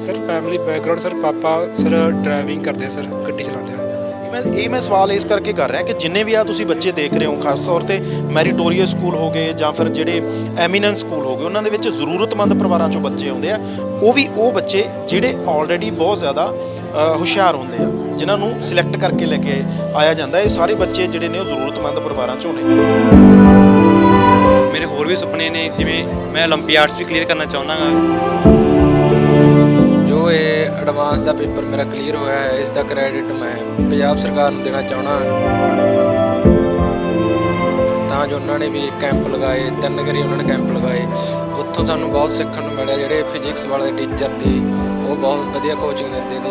Sir family background sir ਪਾਪਾ sir driving ਕਰਦੇ ਆ sir ਗੱਡੀ ਚਲਾਉਂਦੇ ਆ ਇਹ ਮੈਂ ਇਹ ਮੈਂ ਸਵਾਲ ਇਸ ਕਰਕੇ ਕਰ ਰਿਹਾ ਕਿ ਜਿੰਨੇ ਵੀ ਆ ਤੁਸੀਂ ਬੱਚੇ ਦੇਖ ਰਹੇ ਹੋ ਖਾਸ ਤੌਰ ਤੇ ਮੈਰੀਟੋਰੀਅਸ ਸਕੂਲ ਹੋ ਗਏ ਜਾਂ ਫਿਰ ਜਿਹੜੇ ਐਮੀਨੈਂਸ ਸਕੂਲ ਹੋ ਗਏ ਉਹਨਾਂ ਦੇ ਵਿੱਚ ਜ਼ਰੂਰਤਮੰਦ ਪਰਿਵਾਰਾਂ ਚੋਂ ਬੱਚੇ ਆਉਂਦੇ ਆ ਉਹ ਵੀ ਉਹ ਬੱਚੇ ਜਿਹੜੇ ਆਲਰੇਡੀ ਬਹੁਤ ਜ਼ਿਆਦਾ ਅ, ਹੁਸ਼ਿਆਰ ਹੁੰਦੇ ਆ ਜਿਨ੍ਹਾਂ ਨੂੰ ਸਿਲੈਕਟ ਕਰਕੇ ਲੈ ਕੇ ਆਇਆ ਜਾਂਦਾ ਇਹ ਸਾਰੇ ਬੱਚੇ ਜਿਹੜੇ ਨੇ ਉਹ ਜ਼ਰੂਰਤਮੰਦ ਪਰਿਵਾਰਾਂ ਚੋਂ ਨੇ ਮੇਰੇ ਹੋਰ ਵੀ ਸੁਪਨੇ ਨੇ ਜਿਵੇਂ ਮੈਂ 올림픽 ਵੀ ਕਲੀਅਰ ਕਰਨਾ ਚਾਹੁੰਦਾ ਹਾਂ ਜੋ ਇਹ ਐਡਵਾਂਸ ਦਾ ਪੇਪਰ ਮੇਰਾ ਕਲੀਅਰ ਹੋਇਆ ਹੈ, ਇਸ ਦਾ ਕ੍ਰੈਡਿਟ ਮੈਂ ਪੰਜਾਬ ਸਰਕਾਰ ਨੂੰ ਦੇਣਾ ਚਾਹਣਾ ਤਾਂ ਜੋ ਉਹਨਾਂ ਨੇ ਵੀ ਕੈਂਪ ਲਗਾਏ, ਤਿੰਨ ਵਾਰੀ ਉਹਨਾਂ ਨੇ ਕੈਂਪ ਲਗਾਏ। ਉੱਥੋਂ ਸਾਨੂੰ ਬਹੁਤ ਸਿੱਖਣ ਨੂੰ ਮਿਲਿਆ, ਜਿਹੜੇ ਫਿਜ਼ਿਕਸ ਵਾਲੇ ਟੀਚਰ ਤੇ, ਉਹ ਬਹੁਤ ਵਧੀਆ ਕੋਚਿੰਗ ਦਿੰਦੇ ਸੀ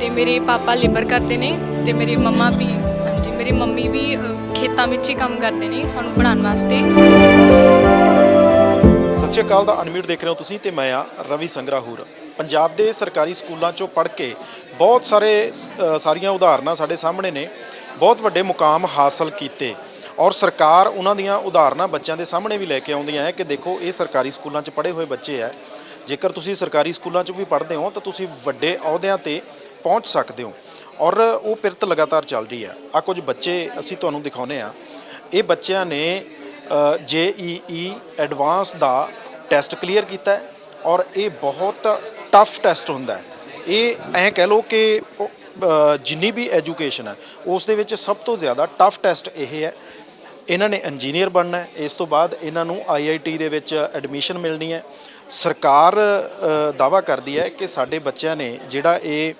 ਤੇ ਮੇਰੇ ਪਾਪਾ ਲੇਬਰ ਕਰਦੇ ਨੇ, ਤੇ ਮੇਰੀ ਮੰਮਾ ਵੀ, ਹਾਂਜੀ, ਮੇਰੀ ਮੰਮੀ ਵੀ ਖੇਤਾਂ ਵਿੱਚ ਹੀ ਕੰਮ ਕਰਦੇ ਨੇ ਸਾਨੂੰ ਪੜ੍ਹਾਉਣ ਵਾਸਤੇ। ਸ਼੍ਰੀ ਅਕਾਲ ਦਾ ਅਨਮਿਊਟ ਦੇਖ ਰਹੇ ਹੋ ਤੁਸੀਂ ਤੇ ਮੈਂ ਆ ਰਵੀ ਸੰਗਰਾਹੂਰ। ਪੰਜਾਬ ਦੇ ਸਰਕਾਰੀ ਸਕੂਲਾਂ ਚੋਂ ਪੜ੍ਹ ਕੇ ਬਹੁਤ ਸਾਰੇ ਸਾਰੀਆਂ ਉਦਾਹਰਨਾਂ ਸਾਡੇ ਸਾਹਮਣੇ ਨੇ। ਬਹੁਤ ਵੱਡੇ ਮੁਕਾਮ ਹਾਸਲ ਕੀਤੇ। ਔਰ ਸਰਕਾਰ ਉਹਨਾਂ ਦੀਆਂ ਉਦਾਹਰਨਾਂ ਬੱਚਿਆਂ ਦੇ ਸਾਹਮਣੇ ਵੀ ਲੈ ਕੇ ਆਉਂਦੀਆਂ ਹੈ ਕਿ ਦੇਖੋ ਇਹ ਸਰਕਾਰੀ ਸਕੂਲਾਂ 'ਚ ਪੜ੍ਹੇ ਹੋਏ ਬੱਚੇ ਹੈ। ਜੇਕਰ ਤੁਸੀਂ ਸਰਕਾਰੀ ਸਕੂਲਾਂ 'ਚ ਵੀ ਪੜ੍ਹਦੇ ਹੋ ਤਾਂ ਤੁਸੀਂ ਵੱਡੇ ਅਹੁਦਿਆਂ ਤੇ ਪਹੁੰਚ ਸਕਦੇ ਹੋ। ਔਰ ਉਹ ਪਿਰਤ ਲਗਾਤਾਰ ਚੱਲ ਰਹੀ ਹੈ। ਆ ਕੁਝ ਬੱਚੇ ਅਸੀਂ ਤੁਹਾਨੂੰ ਦਿਖਾਉਨੇ ਆ ਇਹ ਬੱਚਿਆਂ ਨੇ ਜੇਈਈ ਐਡਵਾਂਸ ਦਾ ਟੈਸਟ ਕਲੀਅਰ ਕੀਤਾ ਔਰ ਇਹ ਬਹੁਤ ਟਫ ਟੈਸਟ ਹੁੰਦਾ ਇਹ ਐਂ ਕਹਿ ਲਓ ਕਿ ਜਿੰਨੀ ਵੀ ਐਜੂਕੇਸ਼ਨ ਹੈ, ਉਸ ਦੇ ਵਿੱਚ ਸਭ ਤੋਂ ਜ਼ਿਆਦਾ ਟਫ ਟੈਸਟ ਇਹ ਹੈ। ਇਹਨਾਂ ਨੇ ਇੰਜੀਨੀਅਰ ਬਣਨਾ ਹੈ। ਇਸ ਤੋਂ ਬਾਅਦ ਇਹਨਾਂ ਨੂੰ ਆਈਆਈਟੀ ਦੇ ਵਿੱਚ ਐਡਮਿਸ਼ਨ ਮਿਲਣੀ ਹੈ। ਸਰਕਾਰ ਦਾਵਾ ਕਰਦੀ ਹੈ ਕਿ ਸਾਡੇ ਬੱਚਿਆਂ ਨੇ ਜਿਹੜਾ ਇਹ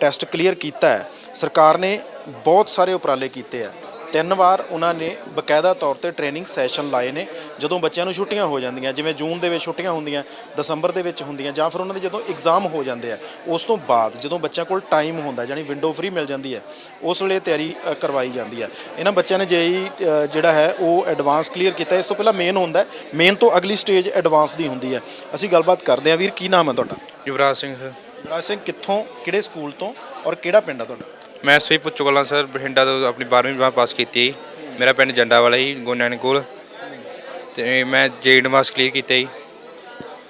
ਟੈਸਟ ਕਲੀਅਰ ਕੀਤਾ ਹੈ, ਸਰਕਾਰ ਨੇ ਬਹੁਤ ਸਾਰੇ ਉਪਰਾਲੇ ਕੀਤੇ ਆ ਤਿੰਨ ਵਾਰ ਉਹਨਾਂ ਨੇ ਬਕਾਇਦਾ ਤੌਰ ਤੇ ਟ੍ਰੇਨਿੰਗ ਸੈਸ਼ਨ ਲਾਏ ਨੇ ਜਦੋਂ ਬੱਚਿਆਂ ਨੂੰ ਛੁੱਟੀਆਂ ਹੋ ਜਾਂਦੀਆਂ ਜਿਵੇਂ ਜੂਨ ਦੇ ਵਿੱਚ ਛੁੱਟੀਆਂ ਹੁੰਦੀਆਂ ਦਸੰਬਰ ਦੇ ਵਿੱਚ ਹੁੰਦੀਆਂ ਜਾਂ ਫਿਰ ਉਹਨਾਂ ਦੇ ਜਦੋਂ ਐਗਜ਼ਾਮ ਹੋ ਜਾਂਦੇ ਆ ਉਸ ਤੋਂ ਬਾਅਦ ਜਦੋਂ ਬੱਚਿਆਂ ਕੋਲ ਟਾਈਮ ਹੁੰਦਾ ਜਾਨੀ ਵਿੰਡੋ ਫ੍ਰੀ ਮਿਲ ਜਾਂਦੀ ਹੈ ਉਸ ਵੇਲੇ ਤਿਆਰੀ ਕਰਵਾਈ ਜਾਂਦੀ ਹੈ। ਇਹਨਾਂ ਬੱਚਿਆਂ ਨੇ ਜੇਈ ਜਿਹੜਾ ਹੈ ਉਹ ਐਡਵਾਂਸ ਕਲੀਅਰ ਕੀਤਾ ਇਸ ਤੋਂ ਪਹਿਲਾਂ ਮੇਨ ਹੁੰਦਾ ਮੇਨ ਤੋਂ ਅਗਲੀ ਸਟੇਜ ਐਡਵਾਂਸ ਦੀ ਹੁੰਦੀ ਹੈ। ਅਸੀਂ ਗੱਲਬਾਤ ਕਰਦੇ ਹਾਂ ਵੀਰ ਕੀ ਨਾਮ ਹੈ ਤੁਹਾਡਾ? ਯੁਵਰਾਜ ਸਿੰਘ ਸਰ। ਰਾਜ ਸਿੰਘ ਕਿੱਥੋਂ ਕਿਹੜੇ ਸਕੂਲ ਤੋਂ ਔਰ ਕਿਹੜਾ ਪਿੰਡ ਆ ਤੁਹਾਡਾ? ਮੈਂ ਸਹੀ ਪੁੱਛੋ ਕਲਾਂ ਸਰ। ਬਠਿੰਡਾ ਤੋਂ ਆਪਣੀ 12ਵੀਂ ਬਾਰ ਪਾਸ ਕੀਤੀ। ਮੇਰਾ ਪਿੰਡ ਜੰਡਾ ਵਾਲਾ ਹੀ ਗੋਨਿਆਣੇ ਕੋਲ। ਤੇ ਮੈਂ ਜੇ ਐਡਵਾਂਸ ਕਲੀਅਰ ਕੀਤਾ ਜੀ।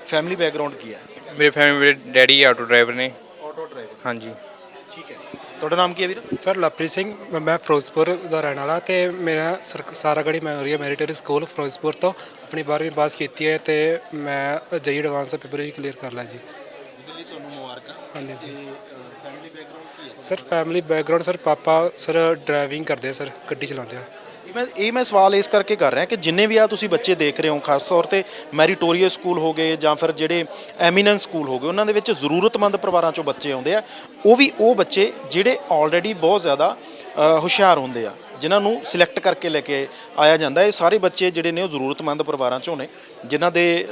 ਫੈਮਿਲੀ ਬੈਕਗ੍ਰਾਉਂਡ ਕੀ ਹੈ? ਮੇਰੇ ਫੈਮਿਲੀ ਮੇਰੇ ਡੈਡੀ ਆਟੋ ਡਰਾਈਵਰ ਨੇ। ਆਟੋ ਡਰਾਈਵਰ ਹਾਂਜੀ। ਠੀਕ ਹੈ। ਤੁਹਾਡਾ ਨਾਮ ਕੀ ਹੈ ਵੀਰ? ਸਰ ਲਵਪ੍ਰੀਤ ਸਿੰਘ। ਮੈਂ- ਫਿਰੋਜ਼ਪੁਰ ਦਾ ਰਹਿਣ ਵਾਲਾ ਤੇ ਮੇਰਾ Saragarhi memorial military school Firozpur ਤੋਂ ਆਪਣੀ 12ਵੀਂ ਪਾਸ ਕੀਤੀ ਹੈ ਤੇ ਮੈਂ ਜਈ ਐਡਵਾਂਸ ਦਾ ਪੇਪਰ ਵੀ ਕਲੀਅਰ ਕਰ ਲਿਆ ਜੀ। ਲਈ ਤੁਹਾਨੂੰ ਮੁਬਾਰਕਾਂ। ਹਾਂਜੀ ਜੀ ਫੈਮਿਲੀ ਬੈਕਗ੍ਰਾਉਂਡ ਕੀ ਹੈ ਸਰ ਫੈਮਿਲੀ ਬੈਕਗ੍ਰਾਉਂਡ ਸਰ ਪਾਪਾ ਸਰ ਡਰਾਈਵਿੰਗ ਕਰਦੇ ਆ ਸਰ ਗੱਡੀ ਚਲਾਉਂਦੇ ਆ। ਇਹ ਮੈਂ ਇਹ ਮੈਂ ਸਵਾਲ ਇਸ ਕਰਕੇ ਕਰ ਰਿਹਾ ਕਿ ਜਿੰਨੇ ਵੀ ਆ ਤੁਸੀਂ ਬੱਚੇ ਦੇਖ ਰਹੇ ਹੋ ਖਾਸ ਤੌਰ ਤੇ ਮੈਰੀਟੋਰੀਅਸ ਸਕੂਲ ਹੋ ਗਏ ਜਾਂ ਫਿਰ ਜਿਹੜੇ ਐਮੀਨੈਂਸ ਸਕੂਲ ਹੋ ਗਏ ਉਹਨਾਂ ਦੇ ਵਿੱਚ ਜ਼ਰੂਰਤਮੰਦ ਪਰਿਵਾਰਾਂ ਚੋਂ ਬੱਚੇ ਆਉਂਦੇ ਆ ਉਹ ਵੀ ਉਹ ਬੱਚੇ ਜਿਹੜੇ ਆਲਰੇਡੀ ਬਹੁਤ ਜ਼ਿਆਦਾ ਅ, ਹੁਸ਼ਿਆਰ ਹੁੰਦੇ ਆ। ਜਿਨ੍ਹਾਂ ਨੂੰ ਸਿਲੈਕਟ ਕਰਕੇ ਲੈ ਕੇ ਆਇਆ ਜਾਂਦਾ ਇਹ ਸਾਰੇ ਬੱਚੇ ਜਿਹੜੇ ਨੇ ਉਹ ਜ਼ਰੂਰਤਮੰਦ ਪਰਿਵਾਰਾਂ ਚੋਂ ਨੇ, ਜਿਨ੍ਹਾਂ ਦੇ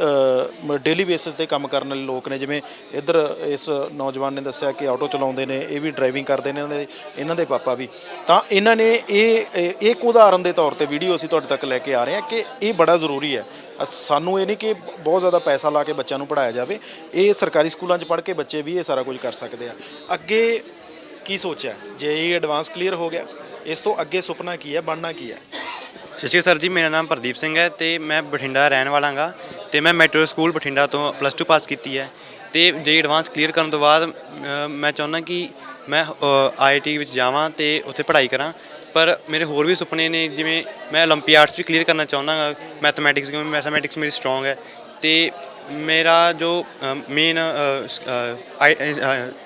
ਡੇਲੀ ਬੇਸਿਸ ਤੇ ਕੰਮ ਕਰਨ ਵਾਲੇ ਲੋਕ ਨੇ। ਜਿਵੇਂ ਇੱਧਰ ਇਸ ਨੌਜਵਾਨ ਨੇ ਦੱਸਿਆ ਕਿ ਆਟੋ ਚਲਾਉਂਦੇ ਨੇ, ਇਹ ਵੀ ਡਰਾਈਵਿੰਗ ਕਰਦੇ ਨੇ, ਇਹਨਾਂ ਦੇ ਇਹਨਾਂ ਦੇ ਪਾਪਾ ਵੀ। ਤਾਂ ਇਹਨਾਂ ਨੇ ਇਹ ਇੱਕ ਉਦਾਹਰਨ ਦੇ ਤੌਰ ਤੇ ਵੀਡੀਓ ਅਸੀਂ ਤੁਹਾਡੇ ਤੱਕ ਲੈ ਕੇ ਆ ਰਹੇ ਹਾਂ ਕਿ ਇਹ ਬੜਾ ਜ਼ਰੂਰੀ ਹੈ। ਸਾਨੂੰ ਇਹ ਨਹੀਂ ਕਿ ਬਹੁਤ ਜ਼ਿਆਦਾ ਪੈਸਾ ਲਾ ਕੇ ਬੱਚਿਆਂ ਨੂੰ ਪੜਾਇਆ ਜਾਵੇ। ਇਹ ਸਰਕਾਰੀ ਸਕੂਲਾਂ 'ਚ ਪੜ੍ਹ ਕੇ ਬੱਚੇ ਵੀ ਇਹ ਸਾਰਾ ਕੁਝ ਕਰ ਸਕਦੇ ਆ। ਅੱਗੇ ਕੀ ਸੋਚਿਆ? ਜੇ ਇਹ ਐਡਵਾਂਸ ਕਲੀਅਰ ਹੋ ਗਿਆ ਇਸ ਤੋਂ ਅੱਗੇ ਸੁਪਨਾ ਕੀ ਹੈ ਬਣਨਾ ਕੀ ਹੈ ਸਤਿ ਸ਼੍ਰੀ ਅਕਾਲ ਸਰ ਜੀ ਮੇਰਾ ਨਾਮ ਪ੍ਰਦੀਪ ਸਿੰਘ ਹੈ ਤੇ ਮੈਂ ਬਠਿੰਡਾ ਰਹਿਣ ਵਾਲਾ ਹਾਂ ਤੇ ਮੈਂ ਮੈਟਰੋ ਸਕੂਲ ਬਠਿੰਡਾ ਤੋਂ ਪਲੱਸ 2 ਪਾਸ ਕੀਤੀ ਹੈ ਤੇ ਜੇ ਐਡਵਾਂਸ ਕਲੀਅਰ ਕਰਨ ਤੋਂ ਬਾਅਦ ਅ, ਮੈਂ ਚਾਹੁੰਦਾ ਕਿ ਮੈਂ ਆਈਆਈਟੀ ਵਿੱਚ ਜਾਵਾਂ ਤੇ ਉੱਥੇ ਪੜ੍ਹਾਈ ਕਰਾਂ ਪਰ ਮੇਰੇ ਹੋਰ ਵੀ ਸੁਪਨੇ ਨੇ ਜਿਵੇਂ ਮੈਂ 올림픽 ਵੀ ਕਲੀਅਰ ਕਰਨਾ ਚਾਹੁੰਦਾ ਹਾਂ ਮੈਥਮੈਟਿਕਸ ਕਿਉਂਕਿ ਮੈਥਮੈਟਿਕਸ ਮੇਰੀ ਸਟਰੋਂਗ ਹੈ ਤੇ ਮੇਰਾ ਜੋ ਮੇਨ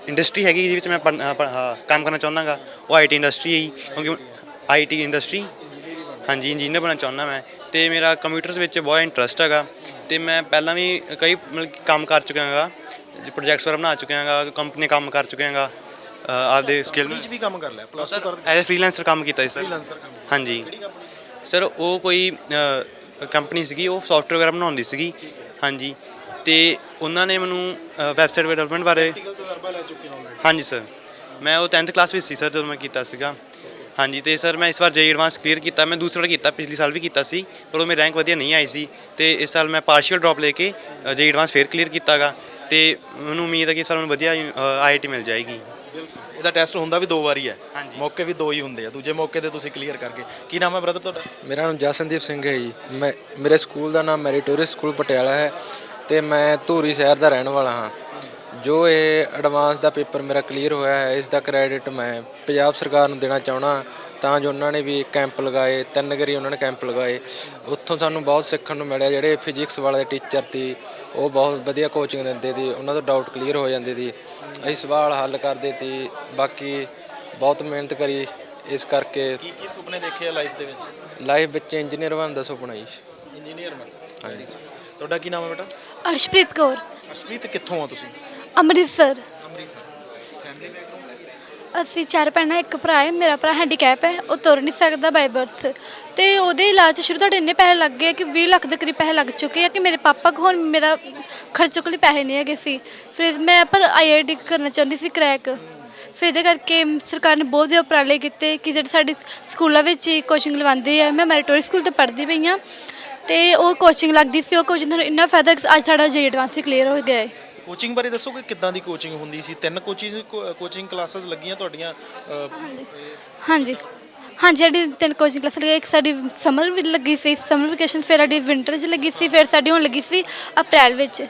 ਇੰਡਸਟਰੀ ਹੈਗੀ ਜਿਹਦੇ ਵਿੱਚ ਮੈਂ ਪੜ੍ਹ- ਅ, ਪ- ਅ, ਕੰਮ ਕਰਨਾ ਚਾਹੁੰਦਾ ਹਾਂ ਉਹ ਆਈਟੀ ਇੰਡਸਟਰੀ ਕਿਉਂਕਿ ਆਈਟੀ ਇੰਡਸਟਰੀ ਹਾਂਜੀ ਇੰਜੀਨੀਅਰ ਬਣਨਾ ਚਾਹੁੰਦਾ ਮੈਂ। ਤੇ ਮੇਰਾ ਕੰਪਿਊਟਰਸ ਵਿੱਚ ਬਹੁਤ ਇੰਟਰਸਟ ਹੈਗਾ। ਤੇ ਮੈਂ ਪਹਿਲਾਂ ਵੀ ਕਈ ਮਤਲਬ ਕੰਮ ਕਰ ਚੁੱਕਿਆ ਹੈਗਾ ਪ੍ਰੋਜੈਕਟਸ ਵਗੈਰਾ ਬਣਾ ਚੁੱਕਿਆ ਹੈਗਾ ਕੰਪਨੀ ਕੰਮ ਕਰ ਚੁੱਕਿਆ ਹੈਗਾ ਆਪਦੇ ਸਕਿੱਲ ਵਿੱਚ ਵੀ ਕੰਮ ਕਰ ਲਿਆ ਪਲੱਸ 2 ਕਰ ਐਜ਼ ਅ ਫ੍ਰੀਲਾਂਸਰ ਕੰਮ ਕੀਤਾ ਸੀ ਸਰ ਫ੍ਰੀਲਾਂਸਰ ਕੰਮ ਹਾਂਜੀ। ਸਰ ਉਹ ਕੋਈ ਕੰਪਨੀ ਸੀਗੀ ਉਹ ਸੌਫਟਵੇਅਰ ਵਗੈਰਾ ਬਣਾਉਂਦੀ ਸੀਗੀ ਹਾਂਜੀ। ਤੇ ਉਹਨਾਂ ਨੇ ਮੈਨੂੰ ਵੈਬਸਾਈਟ ਡਿਵੈਲਪਮੈਂਟ ਬਾਰੇ ਹਾਂਜੀ ਸਰ ਮੈਂ ਉਹ 10th ਕਲਾਸ ਵਿੱਚ ਸੀ ਸਰ ਜਦੋਂ ਮੈਂ ਕੀਤਾ ਸੀਗਾ। ਹਾਂਜੀ ਤੇ ਸਰ ਮੈਂ ਇਸ ਵਾਰ ਜੇਈ ਐਡਵਾਂਸ ਕਲੀਅਰ ਕੀਤਾ। ਮੈਂ ਦੂਸਰਾ ਵਾਰ ਕੀਤਾ ਪਿਛਲੇ ਸਾਲ ਵੀ ਕੀਤਾ ਸੀ ਪਰ ਉਹ ਮੇਰੀ ਰੈਂਕ ਵਧੀਆ ਨਹੀਂ ਆਈ ਸੀ। ਤੇ ਇਸ ਸਾਲ ਮੈਂ ਪਾਰਸ਼ੀਅਲ ਡ੍ਰੌਪ ਲੈ ਕੇ ਜੇਈ ਐਡਵਾਂਸ ਫੇਰ ਕਲੀਅਰ ਕੀਤਾਗਾ। ਤੇ ਮੈਨੂੰ ਉਮੀਦ ਹੈ ਕਿ ਸਰ ਮੈਨੂੰ ਵਧੀਆ ਆਈਆਈਟੀ ਮਿਲ ਜਾਏਗੀ। ਇਹਦਾ ਟੈਸਟ ਹੁੰਦਾ ਵੀ ਦੋ ਵਾਰੀ ਹੈ। ਮੌਕੇ ਵੀ ਦੋ ਹੀ ਹੁੰਦੇ ਆ। ਦੂਜੇ ਮੌਕੇ ਤੇ ਤੁਸੀਂ ਕਲੀਅਰ ਕਰਕੇ। ਕੀ ਨਾਮ ਹੈ ਬ੍ਰਦਰ ਤੁਹਾਡਾ? ਮੇਰਾ ਨਾਮ ਜਸਨਦੀਪ ਸਿੰਘ ਹੈ ਜੀ। ਮੈਂ ਮੇਰੇ ਸਕੂਲ ਦਾ ਨਾਮ ਮੈਰੀਟੋਰੀਅਸ ਸਕੂਲ ਪਟਿਆਲਾ ਹੈ। ਤੇ ਮੈਂ ਧੂਰੀ ਸ਼ਹਿਰ ਦਾ ਰਹਿਣ ਵਾਲਾ ਹਾਂ। ਜੋ ਇਹ ਐਡਵਾਂਸ ਦਾ ਪੇਪਰ ਮੇਰਾ ਕਲੀਅਰ ਹੋਇਆ ਹੈ ਇਸ ਦਾ ਕ੍ਰੈਡਿਟ ਮੈਂ ਪੰਜਾਬ ਸਰਕਾਰ ਨੂੰ ਦੇਣਾ ਚਾਹਣਾ ਤਾਂ ਜੋ ਉਹਨਾਂ ਨੇ ਵੀ ਕੈਂਪ ਲਗਾਏ ਤਿੰਨ ਵਾਰੀ ਉਹਨਾਂ ਨੇ ਕੈਂਪ ਲਗਾਏ। ਉੱਥੋਂ ਸਾਨੂੰ ਬਹੁਤ ਸਿੱਖਣ ਨੂੰ ਮਿਲਿਆ ਜਿਹੜੇ ਫਿਜ਼ਿਕਸ ਵਾਲੇ ਟੀਚਰ ਸੀ ਉਹ ਬਹੁਤ ਵਧੀਆ ਕੋਚਿੰਗ ਦਿੰਦੇ ਸੀ ਉਹਨਾਂ ਤੋਂ ਡਾਊਟ ਕਲੀਅਰ ਹੋ ਜਾਂਦੇ ਸੀ। ਅਸੀਂ ਸਵਾਲ ਹੱਲ ਕਰਦੇ ਸੀ ਬਾਕੀ ਬਹੁਤ ਮਿਹਨਤ ਕਰੀ ਇਸ ਕਰਕੇ ਕੀ ਕੀ ਸੁਪਨੇ ਦੇਖੇ ਆ ਲਾਈਫ ਦੇ ਵਿੱਚ? ਲਾਈਫ ਵਿੱਚ ਇੰਜੀਨੀਅਰ ਬਣਨ ਦਾ ਸੁਪਨਾ ਜੀ। ਇੰਜੀਨੀਅਰ ਬਣ ਹਾਂਜੀ। ਤੁਹਾਡਾ ਕੀ ਨਾਮ ਹੈ ਬੇਟਾ? ਅਰਸ਼ਪ੍ਰੀਤ ਕੌਰ। ਕਿੱਥੋਂ ਆ ਤੁਸੀਂ? ਅੰਮ੍ਰਿਤਸਰ। ਅਸੀਂ ਚਾਰ ਭੈਣਾਂ ਇੱਕ ਭਰਾ ਹੈ ਮੇਰਾ ਭਰਾ ਹੈਂਡੀਕੈਪ ਹੈ ਉਹ ਤੁਰ ਨਹੀਂ ਸਕਦਾ ਬਾਈ ਬਰਥ ਤੇ ਉਹਦੇ ਇਲਾਜ 'ਚ ਸ਼ੁਰੂ ਤੋਂ ਇੰਨੇ ਪੈਸੇ ਲੱਗ ਗਏ ਕਿ 20 ਲੱਖ ਦੇ ਕਰੀਬ ਪੈਸੇ ਲੱਗ ਚੁੱਕੇ ਆ ਕਿ ਮੇਰੇ ਪਾਪਾ ਕੋਲ ਹੁਣ ਮੇਰਾ ਖਰਚੋ ਲਈ ਪੈਸੇ ਨਹੀਂ ਹੈਗੇ ਸੀ। ਫਿਰ ਮੈਂ ਪਰ ਆਈਆਈਟੀ ਕਰਨਾ ਚਾਹੁੰਦੀ ਸੀ ਕ੍ਰੈਕ ਫਿਰ ਇਹਦੇ ਕਰਕੇ ਸਰਕਾਰ ਨੇ ਬਹੁਤ ਜ਼ਿਆਦਾ ਉਪਰਾਲੇ ਕੀਤੇ ਕਿ ਜਿਹੜੇ ਸਾਡੇ ਸਕੂਲਾਂ ਵਿੱਚ ਕੋਚਿੰਗ ਲਵਾਉਂਦੇ ਆ ਮੈਂ ਮੈਰੀਟੋਰੀ ਸਕੂਲ ਤੋਂ ਪੜ੍ਹਦੀ ਪਈ ਹਾਂ। ਤੇ ਉਹ ਕੋਚਿੰਗ ਲੱਗਦੀ ਸੀ ਉਹ ਕੋਚਿੰਗ ਦਾ ਇੰਨਾ ਫਾਇਦਾ ਅੱਜ ਸਾਡਾ ਜੇ ਐਡਵਾਂਸ ਕਲੀਅਰ ਹੋ ਗਿਆ ਹੈ। ਕੋਚਿੰਗ ਬਾਰੇ ਦੱਸੋ ਕਿ ਕਿੱਦਾਂ ਦੀ ਕੋਚਿੰਗ ਹੁੰਦੀ ਸੀ? ਤਿੰਨ ਕੋਚਿੰਗ ਕੋਚਿੰਗ ਕਲਾਸਿਸ ਲੱਗੀਆਂ ਤੁਹਾਡੀਆਂ ਅ, ਹਾਂਜੀ। ਹਾਂਜੀ। ਸਾਡੀ ਤਿੰਨ ਕੋਚਿੰਗ ਕਲਾਸ ਲੱਗੀ ਇੱਕ ਸਾਡੀ ਸਮਰ ਵਿੱਚ ਲੱਗੀ ਸੀ ਸਮਰ ਵਕੇਸ਼ਨ ਫਿਰ ਸਾਡੀ ਵਿੰਟਰ 'ਚ ਲੱਗੀ ਸੀ ਫਿਰ ਸਾਡੀ ਹੁਣ ਲੱਗੀ ਸੀ ਅਪ੍ਰੈਲ ਵਿੱਚ।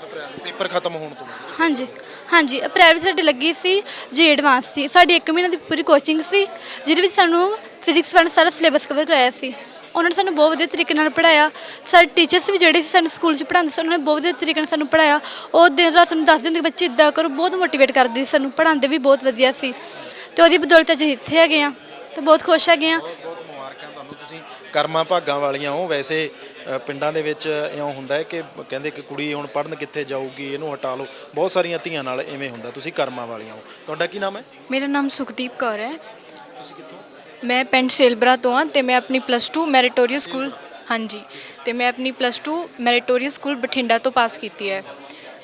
ਪੇਪਰ ਖਤਮ ਹੋਣ ਤੋਂ ਹਾਂਜੀ। ਹਾਂਜੀ ਅਪ੍ਰੈਲ ਵਿੱਚ ਸਾਡੀ ਲੱਗੀ ਸੀ ਜੀ ਐਡਵਾਂਸ ਸੀ ਸਾਡੀ 1 ਮਹੀਨੇ ਦੀ ਪੂਰੀ ਕੋਚਿੰਗ ਸੀ ਜਿਹਦੇ ਵਿੱਚ ਸਾਨੂੰ ਫਿਜ਼ਿਕਸ ਵਾਲਾ ਸਾਰਾ ਸਿਲੇਬਸ ਕਵਰ ਕਰਾਇਆ ਸੀ। ਉਹਨਾਂ ਨੇ ਸਾਨੂੰ ਬਹੁਤ ਵਧੀਆ ਤਰੀਕੇ ਨਾਲ ਪੜਾਇਆ ਸਾਡੇ ਟੀਚਰਸ ਵੀ ਜਿਹੜੇ ਸੀ ਸਾਨੂੰ ਸਕੂਲ 'ਚ ਪੜ੍ਹਾਉਂਦੇ ਸੀ ਉਹਨਾਂ ਨੇ ਬਹੁਤ ਵਧੀਆ ਤਰੀਕੇ ਨਾਲ ਸਾਨੂੰ ਪੜਾਇਆ ਉਹ ਦਿਨ ਰਾਤ ਸਾਨੂੰ ਦੱਸਦੇ ਹੁੰਦੇ ਕਿ ਬੱਚੇ ਇਦਾਂ ਕਰੋ ਬਹੁਤ ਮੋਟੀਵੇਟ ਕਰਦੇ ਸੀ ਸਾਨੂੰ ਪੜ੍ਹਾਉਂਦੇ ਵੀ ਬਹੁਤ ਵਧੀਆ ਸੀ। ਤੇ ਉਹਦੀ ਬਦੌਲਤ ਅੱਜ ਅਸੀਂ ਇੱਥੇ ਹੈਗੇ ਆ ਤੇ ਬਹੁਤ ਖੁਸ਼ ਹੈਗੇ ਆ ਬਹੁਤ ਮੁਬਾਰਕਾਂ ਤੁਹਾਨੂੰ। ਤੁਸੀਂ ਕਰਮਾਂ ਭਾਗਾਂ ਵਾਲੀਆਂ ਹੋ ਵੈਸੇ ਪਿੰਡਾਂ ਦੇ ਵਿੱਚ ਇਉਂ ਹੁੰਦਾ ਹੈ ਕਿ ਕਹਿੰਦੇ ਕਿ ਕੁੜੀ ਹੁਣ ਪੜਨ ਕਿੱਥੇ ਜਾਊਗੀ ਇਹਨੂੰ ਹਟਾ ਲਓ। ਬਹੁਤ ਸਾਰੀਆਂ ਧੀਆਂ ਨਾਲ ਐਵੇਂ ਹੁੰਦਾ ਤੁਸੀਂ ਕਰਮਾਂ ਵਾਲੀਆਂ ਹੋ। ਤੁਹਾਡਾ ਕੀ ਨਾਮ ਹੈ? ਮੇਰਾ ਨਾਮ ਸੁਖਦੀਪ ਕੌਰ ਹੈ। ਮੈਂ ਪਿੰਡ ਸੇਲਬਰਾ ਤੋਂ ਹਾਂ ਤੇ ਮੈਂ ਆਪਣੀ ਪਲੱਸ 2 ਮੈਰੀਟੋਰੀਅਸ ਸਕੂਲ ਹਾਂਜੀ ਤੇ ਮੈਂ ਆਪਣੀ ਪਲੱਸ 2 ਮੈਰੀਟੋਰੀਅਸ ਸਕੂਲ ਬਠਿੰਡਾ ਤੋਂ ਪਾਸ ਕੀਤੀ ਹੈ।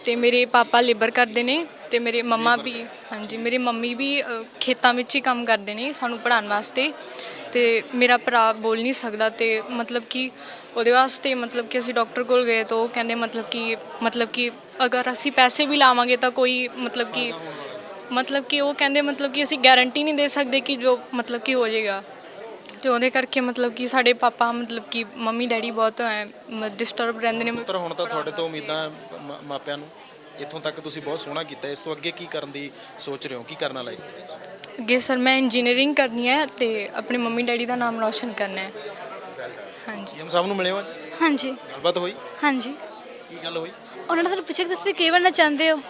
ਤੇ ਮੇਰੇ ਪਾਪਾ ਲੇਬਰ ਕਰਦੇ ਨੇ ਤੇ ਮੇਰੇ ਮੰਮਾ ਵੀ ਹਾਂਜੀ ਮੇਰੇ ਮੰਮੀ ਵੀ ਅ, ਖੇਤਾਂ ਵਿੱਚ ਹੀ ਕੰਮ ਕਰਦੇ ਨੇ ਸਾਨੂੰ ਪੜ੍ਹਾਉਣ ਵਾਸਤੇ। ਤੇ ਮੇਰਾ ਭਰਾ ਬੋਲ ਨਹੀਂ ਸਕਦਾ ਤੇ ਮਤਲਬ ਕਿ ਉਹਦੇ ਵਾਸਤੇ ਮਤਲਬ ਕਿ ਅਸੀਂ ਡਾਕਟਰ ਕੋਲ ਗਏ ਤਾਂ ਉਹ ਕਹਿੰਦੇ ਮਤਲਬ ਕਿ ਮਤਲਬ ਕਿ ਅਗਰ ਅਸੀਂ ਪੈਸੇ ਵੀ ਲਾਵਾਂਗੇ ਤਾਂ ਕੋਈ ਮਤਲਬ ਕਿ ਮਤਲਬ ਕਿ ਉਹ ਕਹਿੰਦੇ ਮਤਲਬ ਕਿ ਅਸੀਂ ਗਾਰੰਟੀ ਨਹੀਂ ਦੇ ਸਕਦੇ ਕਿ ਜੋ ਮਤਲਬ ਕਿ ਹੋ ਜਾਏਗਾ। ਤੇ ਉਹਦੇ ਕਰਕੇ ਮਤਲਬ ਕਿ ਸਾਡੇ ਪਾਪਾ ਮਤਲਬ ਕਿ ਮੰਮੀ ਡੈਡੀ ਬਹੁਤ ਡਿਸਟਰਬ ਰਹਿੰਦੇ ਨੇ। ਪੁੱਤਰ ਹੁਣ ਤਾਂ ਤੁਹਾਡੇ ਤੋਂ ਉਮੀਦਾਂ ਮ- ਮਾਪਿਆਂ ਨੂੰ ਇੱਥੋਂ ਤੱਕ ਤੁਸੀਂ ਬਹੁਤ ਸੋਹਣਾ ਕੀਤਾ। ਇਸ ਤੋਂ ਅੱਗੇ ਕੀ ਕਰਨ ਦੀ ਸੋਚ ਰਹੇ ਹੋ? ਕੀ ਕਰਨਾ ਲਾਈਫ ਦੇ ਵਿੱਚ? ਅੱਗੇ ਸਰ ਮੈਂ ਇੰਜੀਨੀਅਰਿੰਗ ਕਰਨੀ ਹੈ ਤੇ ਆਪਣੇ ਮੰਮੀ ਡੈਡੀ ਦਾ ਨਾਮ ਰੌਸ਼ਨ ਕਰਨਾ ਹੈ। ਹਾਂਜੀ। ਸੀਐਮ ਸਾਹਿਬ ਨੂੰ ਮਿਲੇ ਹੋ ਅੱਜ? ਹਾਂਜੀ। ਗੱਲਬਾਤ ਹੋਈ? ਹਾਂਜੀ। ਕੀ ਗੱਲ ਹੋਈ? ਉਹਨਾਂ ਨੇ ਸਾਨੂੰ ਪੁੱਛਿਆ ਕਿ ਤੁਸੀਂ ਕੀ ਬਣਨਾ ਚਾਹੁੰਦੇ ਹੋ?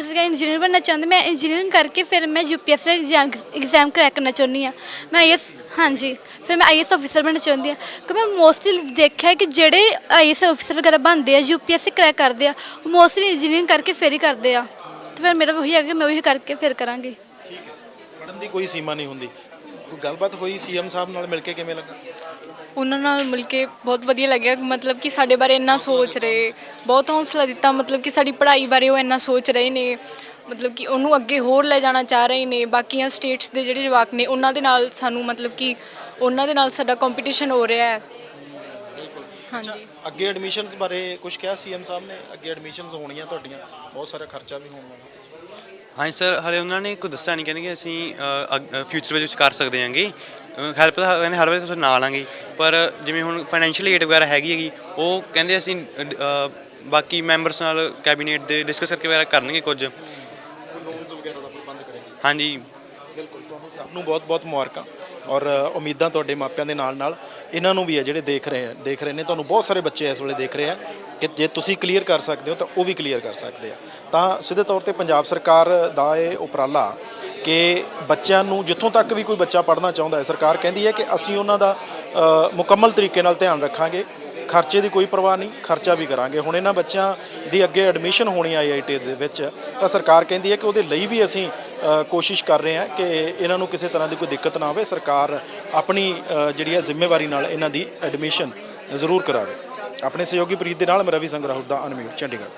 ਅਸੀਂ ਕਿਹਾ ਇੰਜੀਨੀਅਰ ਬਣਨਾ ਚਾਹੁੰਦੇ, ਮੈਂ ਇੰਜੀਨੀਅਰਿੰਗ ਕਰਕੇ ਫਿਰ ਮੈਂ ਯੂਪੀਐਸਸੀ ਐਗਜ਼ਾਮ ਐਗਜ਼ਾਮ ਕਰੈਕ ਕਰਨਾ ਚਾਹੁੰਦੀ ਹਾਂ। ਮੈਂ ਆਈਐਸ ਹਾਂਜੀ, ਫਿਰ ਮੈਂ ਆਈਐਸ ਅਫੀਸਰ ਬਣਨਾ ਚਾਹੁੰਦੀ ਹਾਂ। ਕਿ ਮੈਂ ਮੋਸਟਲੀ ਦੇਖਿਆ ਕਿ ਜਿਹੜੇ ਆਈਐਸ ਅਫੀਸਰ ਵਗੈਰਾ ਬਣਦੇ ਆ ਯੂਪੀਐਸਸੀ ਕਰੈਕ ਕਰਦੇ ਆ, ਉਹ ਮੋਸਟਲੀ ਇੰਜੀਨੀਅਰਿੰਗ ਕਰਕੇ ਫਿਰ ਹੀ ਕਰਦੇ ਆ। ਤੇ ਫਿਰ ਮੇਰਾ ਉਹੀ ਹੈ ਕਿ ਮੈਂ ਉਹੀ ਕਰਕੇ ਫਿਰ ਕਰਾਂਗੀ। ਪੜਨ ਦੀ ਕੋਈ ਸੀਮਾ ਨਹੀਂ ਹੁੰਦੀ। ਕੋਈ ਗੱਲਬਾਤ ਹੋਈ ਸੀਐਮ ਸਾਹਿਬ ਨਾਲ ਮਿਲ ਕੇ ਕਿਵੇਂ ਲੱਗਾ? ਉਹਨਾਂ ਨਾਲ ਮਿਲ ਕੇ ਬਹੁਤ ਵਧੀਆ ਲੱਗਿਆ ਮਤਲਬ ਕਿ ਸਾਡੇ ਬਾਰੇ ਇੰਨਾ ਸੋਚ ਰਹੇ। ਬਹੁਤ ਹੌਸਲਾ ਦਿੱਤਾ ਮਤਲਬ ਕਿ ਸਾਡੀ ਪੜ੍ਹਾਈ ਬਾਰੇ ਉਹ ਇੰਨਾ ਸੋਚ ਰਹੇ ਨੇ। ਮਤਲਬ ਕਿ ਉਹਨੂੰ ਅੱਗੇ ਹੋਰ ਲੈ ਜਾਣਾ ਚਾਹ ਰਹੇ ਨੇ। ਬਾਕੀਆਂ ਸਟੇਟਸ ਦੇ ਜਿਹੜੇ ਜਵਾਕ ਨੇ ਉਹਨਾਂ ਦੇ ਨਾਲ ਸਾਨੂੰ ਮਤਲਬ ਕਿ ਉਹਨਾਂ ਦੇ ਨਾਲ ਸਾਡਾ ਕੰਪੀਟੀਸ਼ਨ ਹੋ ਰਿਹਾ ਹੈ। ਹਾਂਜੀ। ਅੱਗੇ ਐਡਮਿਸ਼ਨਸ ਬਾਰੇ ਕੁਝ ਕਿਹਾ ਸੀਐਮ ਸਾਹਿਬ ਨੇ? ਅੱਗੇ ਐਡਮਿਸ਼ਨਸ ਹੋਣੀਆਂ ਤੁਹਾਡੀਆਂ ਬਹੁਤ ਸਾਰਾ ਖਰਚਾ ਵੀ ਹੋਣ ਵਾਲਾ। ਹਾਂਜੀ ਸਰ ਹਲੇ ਉਹਨਾਂ ਨੇ ਕੋਈ ਦੱਸਿਆ ਨਹੀਂ ਕਹਿੰਦੇ ਕਿ ਅਸੀਂ ਫਿਊਚਰ ਵਿੱਚ ਕਰ ਸਕਦੇ ਹਾਂਗੇ। ਹੈਲਪ ਤਾਂ ਕਹਿੰਦੇ ਹਰ ਵੇਲੇ ਤੁਸੀਂ ਨਾਲ ਆਂਗੇ ਪਰ ਜਿਵੇਂ ਹੁਣ ਫਾਈਨੈਂਸ਼ੀਅਲ ਏਡ ਵਗੈਰਾ ਹੈਗੀ ਹੈਗੀ ਉਹ ਕਹਿੰਦੇ ਅਸੀਂ ਅ, ਬਾਕੀ ਮੈਂਬਰਸ ਨਾਲ ਕੈਬਨਿਟ ਦੇ ਡਿਸਕਸ ਕਰਕੇ ਵਗੈਰਾ ਕਰਨਗੇ ਕੁਝ। ਲੋਨਸ ਵਗੈਰਾ ਦਾ ਪ੍ਰਬੰਧ ਕਰੇਗੀ ਹਾਂਜੀ। ਬਿਲਕੁਲ ਤੁਹਾਨੂੰ ਸਭ ਨੂੰ ਬਹੁਤ-ਬਹੁਤ ਮੁਬਾਰਕਾਂ। ਔਰ ਅ, ਉਮੀਦਾਂ ਤੁਹਾਡੇ ਮਾਪਿਆਂ ਦੇ ਨਾਲ ਨਾਲ ਇਹਨਾਂ ਨੂੰ ਵੀ ਹੈ ਜਿਹੜੇ ਦੇਖ ਰਹੇ ਆ ਦੇਖ ਰਹੇ ਨੇ ਤੁਹਾਨੂੰ ਬਹੁਤ ਸਾਰੇ ਬੱਚੇ ਇਸ ਵੇਲੇ ਦੇਖ ਰਹੇ ਆ ਕਿ ਜੇ ਤੁਸੀਂ ਕਲੀਅਰ ਕਰ ਸਕਦੇ ਹੋ ਤਾਂ ਉਹ ਵੀ ਕਲੀਅਰ ਕਰ ਸਕਦੇ ਆ। ਤਾਂ ਸਿੱਧੇ ਤੌਰ ਤੇ ਪੰਜਾਬ ਸਰਕਾਰ ਦਾ ਇਹ ਉਪਰਾਲਾ ਕਿ ਬੱਚਿਆਂ ਨੂੰ ਜਿੱਥੋਂ ਤੱਕ ਵੀ ਕੋਈ ਬੱਚਾ ਪੜ੍ਹਨਾ ਚਾਹੁੰਦਾ ਹੈ, ਸਰਕਾਰ ਕਹਿੰਦੀ ਹੈ ਕਿ ਅਸੀਂ ਉਹਨਾਂ ਦਾ ਮੁਕੰਮਲ ਤਰੀਕੇ ਨਾਲ ਧਿਆਨ ਰੱਖਾਂਗੇ। ਖਰਚੇ ਦੀ ਕੋਈ ਪਰਵਾਹ ਨਹੀਂ, ਖਰਚਾ ਵੀ ਕਰਾਂਗੇ। ਹੁਣ ਇਹਨਾਂ ਬੱਚਿਆਂ ਦੀ ਅੱਗੇ ਐਡਮਿਸ਼ਨ ਹੋਣੀ ਆਈਆਈਟੀ ਦੇ ਵਿੱਚ, ਤਾਂ ਸਰਕਾਰ ਕਹਿੰਦੀ ਹੈ ਕਿ ਉਹਦੇ ਲਈ ਵੀ ਅਸੀਂ ਕੋਸ਼ਿਸ਼ ਕਰ ਰਹੇ ਹਾਂ ਕਿ ਇਹਨਾਂ ਨੂੰ ਕਿਸੇ ਤਰ੍ਹਾਂ ਦੀ ਕੋਈ ਦਿੱਕਤ ਨਾ ਆਵੇ। ਸਰਕਾਰ ਆਪਣੀ ਜਿਹੜੀ ਹੈ ਜ਼ਿੰਮੇਵਾਰੀ ਨਾਲ ਇਹਨਾਂ ਦੀ ਐਡਮਿਸ਼ਨ ਜ਼ਰੂਰ ਕਰਾਵੇ। ਆਪਣੇ ਸਹਿਯੋਗੀ ਪ੍ਰੀਤ ਦੇ ਨਾਲ ਮੈਂ ਰਵੀ ਸੰਗਰਾਹੁਰ ਦਾ ਅਨਮਿਊਟ, ਚੰਡੀਗੜ੍ਹ।